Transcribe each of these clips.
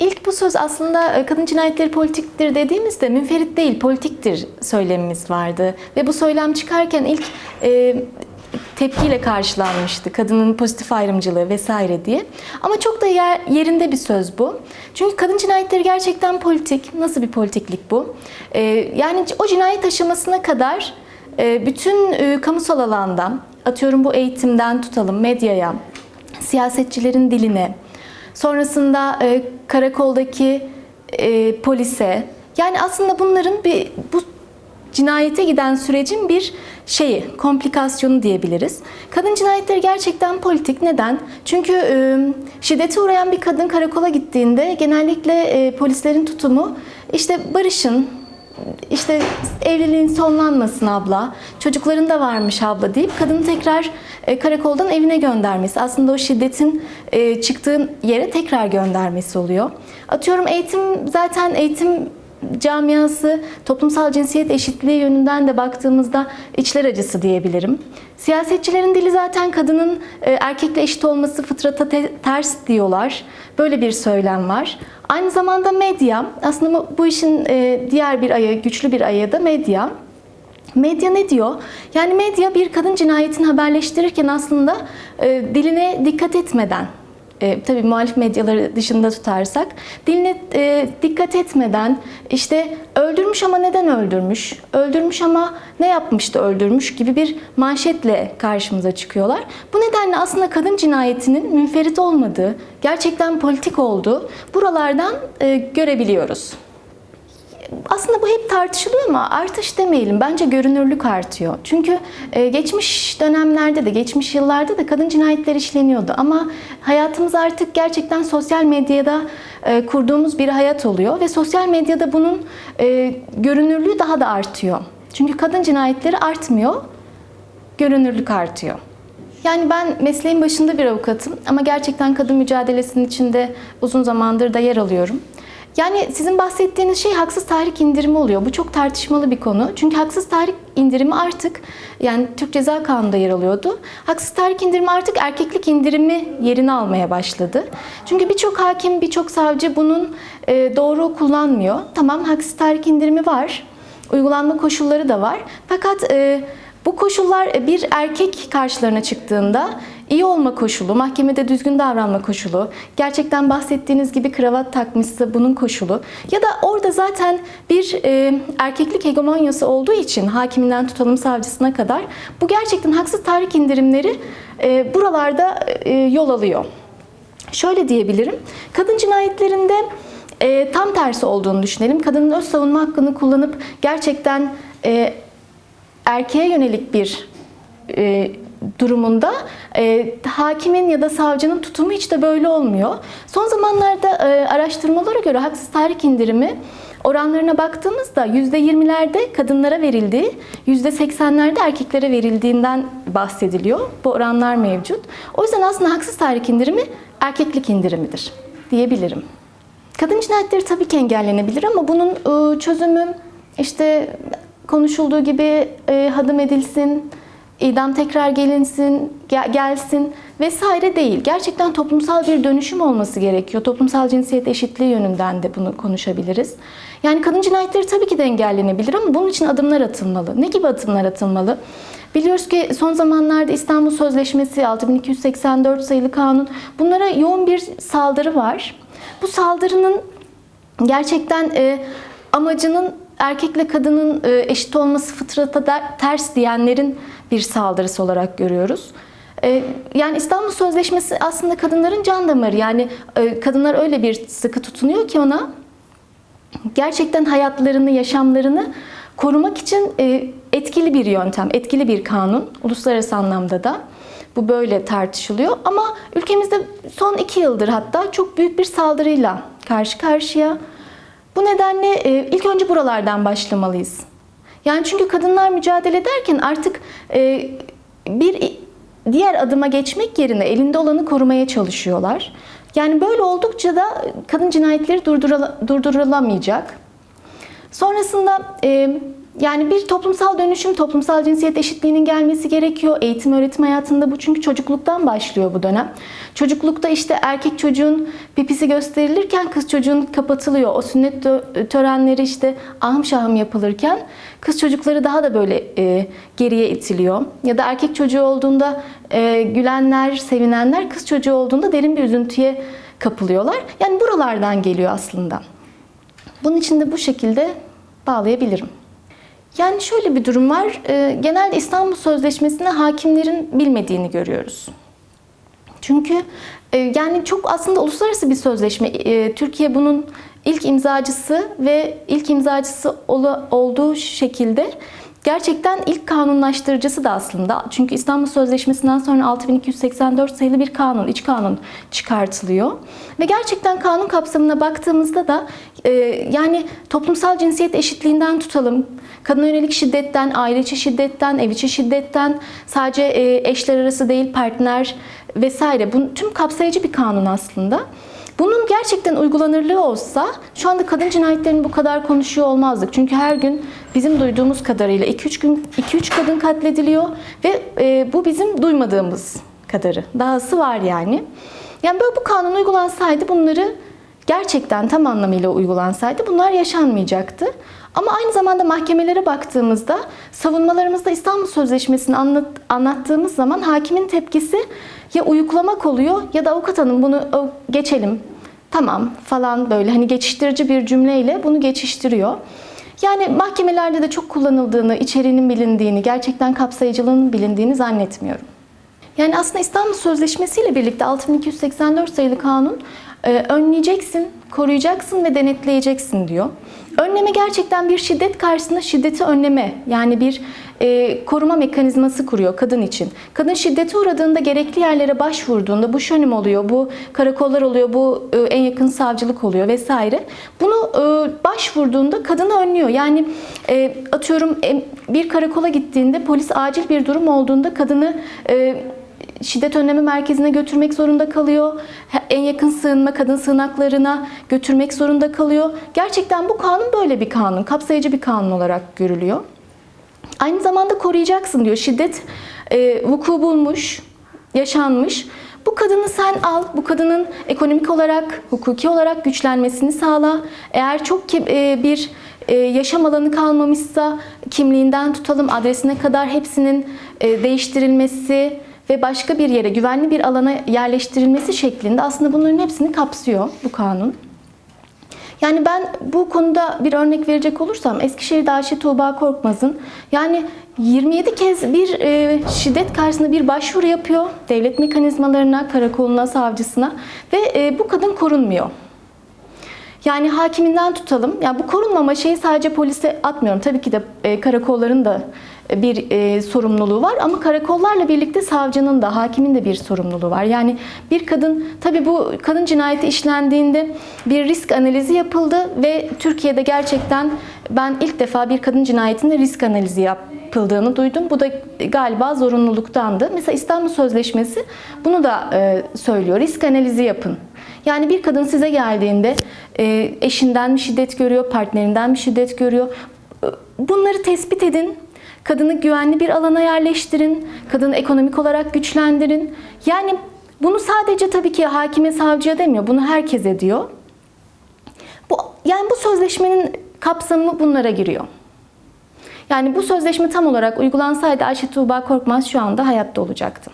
İlk bu söz aslında e, kadın cinayetleri politiktir dediğimizde münferit değil politiktir söylemimiz vardı. Ve bu söylem çıkarken ilk e, tepkiyle karşılanmıştı. Kadının pozitif ayrımcılığı vesaire diye. Ama çok da yer, yerinde bir söz bu. Çünkü kadın cinayetleri gerçekten politik. Nasıl bir politiklik bu? E, yani o cinayet aşamasına kadar e, bütün e, kamusal alandan, atıyorum bu eğitimden tutalım medyaya, siyasetçilerin diline, sonrasında e, karakoldaki e, polise, yani aslında bunların bir bu cinayete giden sürecin bir şeyi, komplikasyonu diyebiliriz. Kadın cinayetleri gerçekten politik. Neden? Çünkü e, şiddete uğrayan bir kadın karakola gittiğinde genellikle e, polislerin tutumu işte barışın, işte evliliğin sonlanmasın abla, çocukların da varmış abla deyip kadını tekrar e, karakoldan evine göndermesi. Aslında o şiddetin e, çıktığı yere tekrar göndermesi oluyor. Atıyorum eğitim zaten eğitim camiası toplumsal cinsiyet eşitliği yönünden de baktığımızda içler acısı diyebilirim. Siyasetçilerin dili zaten kadının e, erkekle eşit olması fıtrata te- ters diyorlar. Böyle bir söylem var. Aynı zamanda medya, aslında bu- işin e, diğer bir ayağı, güçlü bir ayağı da medya. Medya ne diyor? Yani medya bir kadın cinayetini haberleştirirken aslında e, diline dikkat etmeden, e, tabii muhalif medyaları dışında tutarsak, diline e, dikkat etmeden işte öldürmüş ama neden öldürmüş, öldürmüş ama ne yapmıştı öldürmüş gibi bir manşetle karşımıza çıkıyorlar. Bu nedenle aslında kadın cinayetinin münferit olmadığı, gerçekten politik olduğu buralardan e, görebiliyoruz. Aslında bu hep tartışılıyor ama artış demeyelim. Bence görünürlük artıyor. Çünkü e, geçmiş dönemlerde de, geçmiş yıllarda da kadın cinayetleri işleniyordu. Ama hayatımız artık gerçekten sosyal medyada e, kurduğumuz bir hayat oluyor. Ve sosyal medyada bunun e, görünürlüğü daha da artıyor. Çünkü kadın cinayetleri artmıyor, görünürlük artıyor. Yani ben mesleğin başında bir avukatım ama gerçekten kadın mücadelesinin içinde uzun zamandır da yer alıyorum. Yani sizin bahsettiğiniz şey haksız tahrik indirimi oluyor. Bu çok tartışmalı bir konu. Çünkü haksız tahrik indirimi artık yani Türk Ceza Kanunu'nda yer alıyordu. Haksız tahrik indirimi artık erkeklik indirimi yerini almaya başladı. Çünkü birçok hakim, birçok savcı bunun e, doğru kullanmıyor. Tamam haksız tahrik indirimi var. Uygulanma koşulları da var. Fakat e, bu koşullar bir erkek karşılarına çıktığında iyi olma koşulu, mahkemede düzgün davranma koşulu, gerçekten bahsettiğiniz gibi kravat takmışsa bunun koşulu ya da orada zaten bir e, erkeklik hegemonyası olduğu için hakiminden tutalım savcısına kadar bu gerçekten haksız tahrik indirimleri e, buralarda e, yol alıyor. Şöyle diyebilirim, kadın cinayetlerinde e, tam tersi olduğunu düşünelim. Kadının öz savunma hakkını kullanıp gerçekten e, erkeğe yönelik bir e, durumunda e, hakimin ya da savcının tutumu hiç de böyle olmuyor. Son zamanlarda e, araştırmalara göre haksız tahrik indirimi oranlarına baktığımızda %20'lerde kadınlara verildiği, %80'lerde erkeklere verildiğinden bahsediliyor. Bu oranlar mevcut. O yüzden aslında haksız tahrik indirimi erkeklik indirimidir diyebilirim. Kadın cinayetleri tabii ki engellenebilir ama bunun e, çözümü işte konuşulduğu gibi e, hadım edilsin, idam tekrar gelinsin, gel- gelsin vesaire değil. Gerçekten toplumsal bir dönüşüm olması gerekiyor. Toplumsal cinsiyet eşitliği yönünden de bunu konuşabiliriz. Yani kadın cinayetleri tabii ki de engellenebilir ama bunun için adımlar atılmalı. Ne gibi adımlar atılmalı? Biliyoruz ki son zamanlarda İstanbul Sözleşmesi 6284 sayılı kanun bunlara yoğun bir saldırı var. Bu saldırının gerçekten e, amacının erkekle kadının e, eşit olması fıtrata da- ters diyenlerin bir saldırısı olarak görüyoruz. E, yani İstanbul Sözleşmesi aslında kadınların can damarı. Yani e, kadınlar öyle bir sıkı tutunuyor ki ona gerçekten hayatlarını, yaşamlarını korumak için e, etkili bir yöntem, etkili bir kanun. Uluslararası anlamda da bu böyle tartışılıyor. Ama ülkemizde son iki yıldır hatta çok büyük bir saldırıyla karşı karşıya. Bu nedenle e, ilk önce buralardan başlamalıyız. Yani çünkü kadınlar mücadele ederken artık e, bir diğer adıma geçmek yerine elinde olanı korumaya çalışıyorlar. Yani böyle oldukça da kadın cinayetleri durdurula- durdurulamayacak. Sonrasında Yani bir toplumsal dönüşüm, toplumsal cinsiyet eşitliğinin gelmesi gerekiyor. Eğitim öğretim hayatında bu çünkü çocukluktan başlıyor bu dönem. Çocuklukta işte erkek çocuğun pipisi gösterilirken kız çocuğun kapatılıyor. O sünnet tö- törenleri işte ahım şahım yapılırken kız çocukları daha da böyle e, geriye itiliyor. Ya da erkek çocuğu olduğunda e, gülenler, sevinenler, kız çocuğu olduğunda derin bir üzüntüye kapılıyorlar. Yani buralardan geliyor aslında. Bunun için de bu şekilde bağlayabilirim. Yani şöyle bir durum var. Ee, Genelde İstanbul Sözleşmesi'ni hakimlerin bilmediğini görüyoruz. Çünkü e, yani çok aslında uluslararası bir sözleşme. E, Türkiye bunun ilk imzacısı ve ilk imzacısı olduğu şekilde gerçekten ilk kanunlaştırıcısı da aslında. Çünkü İstanbul Sözleşmesi'nden sonra 6284 sayılı bir kanun, iç kanun çıkartılıyor. Ve gerçekten kanun kapsamına baktığımızda da e, yani toplumsal cinsiyet eşitliğinden tutalım, kadına yönelik şiddetten, aile içi şiddetten, ev içi şiddetten, sadece e, eşler arası değil partner vesaire. Bu tüm kapsayıcı bir kanun aslında. Bunun gerçekten uygulanırlığı olsa şu anda kadın cinayetlerini bu kadar konuşuyor olmazdık. Çünkü her gün bizim duyduğumuz kadarıyla 2-3 gün 2-3 kadın katlediliyor ve e, bu bizim duymadığımız kadarı. Dahası var yani. Yani böyle bu kanun uygulansaydı bunları gerçekten tam anlamıyla uygulansaydı bunlar yaşanmayacaktı. Ama aynı zamanda mahkemelere baktığımızda savunmalarımızda İstanbul Sözleşmesi'ni anlat, anlattığımız zaman hakimin tepkisi ya uyuklamak oluyor ya da avukat hanım bunu "O, geçelim tamam falan böyle hani geçiştirici bir cümleyle bunu geçiştiriyor. Yani mahkemelerde de çok kullanıldığını, içeriğinin bilindiğini, gerçekten kapsayıcılığının bilindiğini zannetmiyorum. Yani aslında İstanbul Sözleşmesi ile birlikte 6284 sayılı kanun e, önleyeceksin, koruyacaksın ve denetleyeceksin diyor. Önleme gerçekten bir şiddet karşısında şiddeti önleme yani bir e, koruma mekanizması kuruyor kadın için. Kadın şiddete uğradığında gerekli yerlere başvurduğunda bu şönüm oluyor, bu karakollar oluyor, bu e, en yakın savcılık oluyor vesaire. Bunu e, başvurduğunda kadını önlüyor. Yani e, atıyorum e, bir karakola gittiğinde polis acil bir durum olduğunda kadını e, şiddet önleme merkezine götürmek zorunda kalıyor. En yakın sığınma kadın sığınaklarına götürmek zorunda kalıyor. Gerçekten bu kanun böyle bir kanun, kapsayıcı bir kanun olarak görülüyor. Aynı zamanda koruyacaksın diyor. Şiddet e, vuku bulmuş, yaşanmış. Bu kadını sen al, bu kadının ekonomik olarak, hukuki olarak güçlenmesini sağla. Eğer çok e, bir e, yaşam alanı kalmamışsa kimliğinden tutalım adresine kadar hepsinin e, değiştirilmesi ve başka bir yere güvenli bir alana yerleştirilmesi şeklinde aslında bunların hepsini kapsıyor bu kanun. Yani ben bu konuda bir örnek verecek olursam Eskişehir'de Ayşe Tuğba Korkmaz'ın yani 27 kez bir e, şiddet karşısında bir başvuru yapıyor devlet mekanizmalarına, karakoluna, savcısına ve e, bu kadın korunmuyor. Yani hakiminden tutalım. Yani bu korunmama şeyi sadece polise atmıyorum. Tabii ki de e, karakolların da bir e, sorumluluğu var ama karakollarla birlikte savcının da hakimin de bir sorumluluğu var. Yani bir kadın tabii bu kadın cinayeti işlendiğinde bir risk analizi yapıldı ve Türkiye'de gerçekten ben ilk defa bir kadın cinayetinde risk analizi yapıldığını duydum. Bu da galiba zorunluluktandı. Mesela İstanbul Sözleşmesi bunu da e, söylüyor. Risk analizi yapın. Yani bir kadın size geldiğinde e, eşinden mi şiddet görüyor, partnerinden mi şiddet görüyor? Bunları tespit edin. Kadını güvenli bir alana yerleştirin. Kadını ekonomik olarak güçlendirin. Yani bunu sadece tabii ki hakime, savcıya demiyor. Bunu herkes ediyor. Bu, yani bu sözleşmenin kapsamı bunlara giriyor. Yani bu sözleşme tam olarak uygulansaydı Ayşe Tuğba Korkmaz şu anda hayatta olacaktı.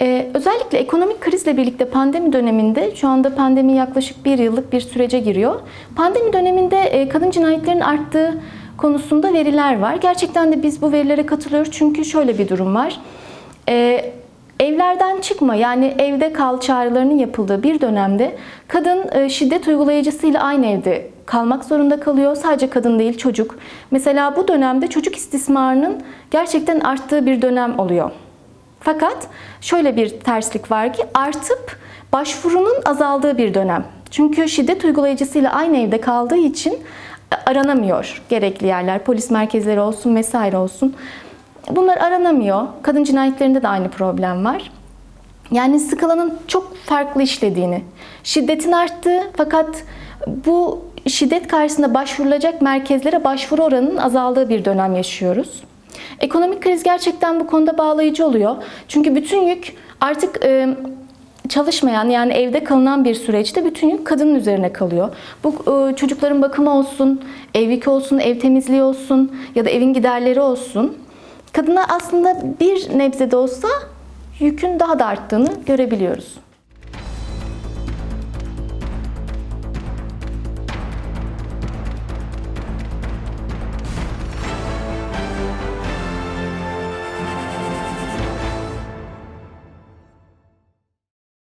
Ee, özellikle ekonomik krizle birlikte pandemi döneminde, şu anda pandemi yaklaşık bir yıllık bir sürece giriyor. Pandemi döneminde e, kadın cinayetlerin arttığı konusunda veriler var. Gerçekten de biz bu verilere katılıyoruz çünkü şöyle bir durum var. Ee, evlerden çıkma yani evde kal çağrılarının yapıldığı bir dönemde kadın e, şiddet uygulayıcısıyla aynı evde kalmak zorunda kalıyor. Sadece kadın değil çocuk. Mesela bu dönemde çocuk istismarının gerçekten arttığı bir dönem oluyor. Fakat şöyle bir terslik var ki artıp başvurunun azaldığı bir dönem. Çünkü şiddet uygulayıcısıyla aynı evde kaldığı için aranamıyor gerekli yerler. Polis merkezleri olsun vesaire olsun. Bunlar aranamıyor. Kadın cinayetlerinde de aynı problem var. Yani skalanın çok farklı işlediğini, şiddetin arttığı fakat bu şiddet karşısında başvurulacak merkezlere başvuru oranının azaldığı bir dönem yaşıyoruz. Ekonomik kriz gerçekten bu konuda bağlayıcı oluyor. Çünkü bütün yük artık çalışmayan yani evde kalınan bir süreçte bütün yük kadının üzerine kalıyor. Bu e, çocukların bakımı olsun, ev yükü olsun, ev temizliği olsun ya da evin giderleri olsun. Kadına aslında bir nebze de olsa yükün daha da arttığını görebiliyoruz.